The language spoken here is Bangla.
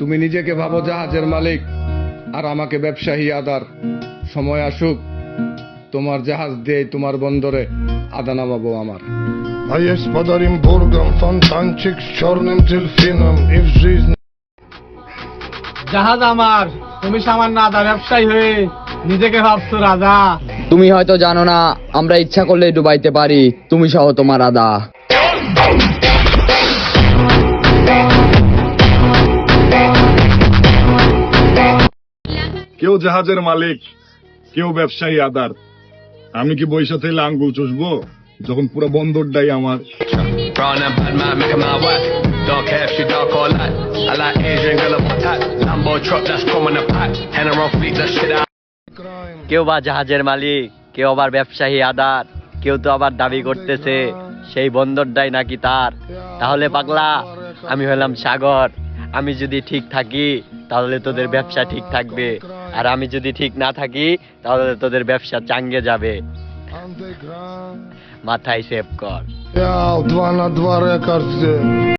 তুমি নিজেকে ভাবো জাহাজের মালিক আর আমাকে ব্যবসায়ী আদার। সময় আসুক তোমার জাহাজ দিয়ে তোমার বন্দরে আদা নামাবো আমার জাহাজ আমার তুমি সামান্য আদা ব্যবসায়ী হয়ে নিজেকে ভাবছ রাজা। তুমি হয়তো জানো না আমরা ইচ্ছা করলে ডুবাইতে পারি তুমি সহ তোমার আদা। কেউ জাহাজের মালিক কেউ ব্যবসায়ী আদার আমি কি বৈশা থেকে আঙ্গুল চুষবো যখন পুরো বন্দরটাই আমার. Dark hair, she dark light. I like Asian girl of type. Lambo truck that's coming a pack. Hand around fleet, that shit out. কেউ বা জাহাজের মালিক কেউ আবার ব্যবসায়ী আদার কেউ তো আবার দাবি করতেছে সেই বন্দরটাই নাকি তার তাহলে পাগলা আমি হলাম সাগর আমি যদি ঠিক থাকি তাহলে তোদের ব্যবসা ঠিক থাকবে আর আমি যদি ঠিক না থাকি তাহলে তোদের ব্যবসা চাঙ্গে যাবে। মাথায় সেভ কর।